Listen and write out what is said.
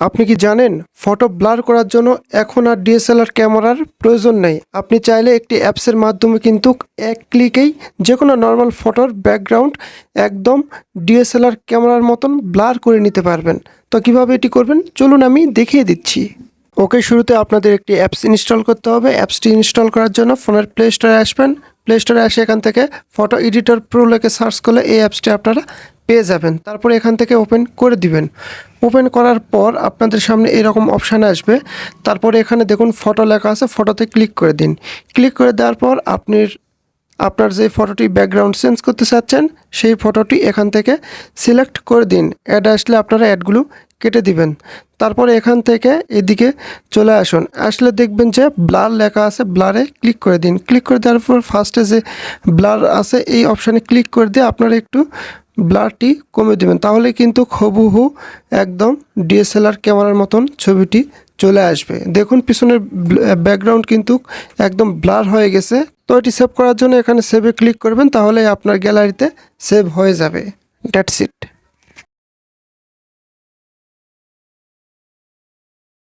আপনি কি জানেন, ফটো ব্লার করার জন্য এখন আর ডিএসএলআর ক্যামেরার প্রয়োজন নেই। আপনি চাইলে একটি অ্যাপসের মাধ্যমে কিন্তু এক ক্লিকেই যে কোনো নর্মাল ফটোর ব্যাকগ্রাউন্ড একদম ডিএসএলআর ক্যামেরার মতন ব্লার করে নিতে পারবেন। তো কীভাবে এটি করবেন? চলুন আমি দেখিয়ে দিচ্ছি। ওকে, শুরুতে আপনাদের একটি অ্যাপস ইনস্টল করতে হবে। অ্যাপসটি ইনস্টল করার জন্য ফোনের প্লে স্টোরে আসবেন। প্লে স্টোরে এসে এখান থেকে ফটো এডিটর প্রো লেখে সার্চ করলে এই অ্যাপসটি আপনারা পেয়ে যাবেন। তারপরে এখান থেকে ওপেন করে দিবেন। ওপেন করার পর আপনাদের সামনে এরকম অপশান আসবে। তারপরে এখানে দেখুন ফটো লেখা আছে ফটোতে ক্লিক করে দিন। ক্লিক করে দেওয়ার পর আপনি আপনার যে ফটোটি ব্যাকগ্রাউন্ড চেঞ্জ করতে চাচ্ছেন, সেই ফটোটি এখান থেকে সিলেক্ট করে দিন। অ্যাড আসলে আপনারা অ্যাডগুলো কেটে দিবেন। তারপরে এখান থেকে এদিকে চলে আসুন। আসলে দেখবেন যে ব্লার লেখা আছে ব্লারে ক্লিক করে দিন। ক্লিক করে দেওয়ার পর ফার্স্টে যে ব্লার আছে, এই অপশানে ক্লিক করে দিয়ে আপনারা একটু ব্লারটি কমে দেবেন। তাহলে কিন্তু হুবহু একদম ডিএসএলআর ক্যামেরার মতন ছবিটি চলে আসবে। দেখুন পিছনের ব্যাকগ্রাউন্ড কিন্তু একদম ব্লার হয়ে গেছে। তো এটি সেভ করার জন্য এখানে সেভে ক্লিক করবেন, তাহলে আপনার গ্যালারিতে সেভ হয়ে যাবে। That's it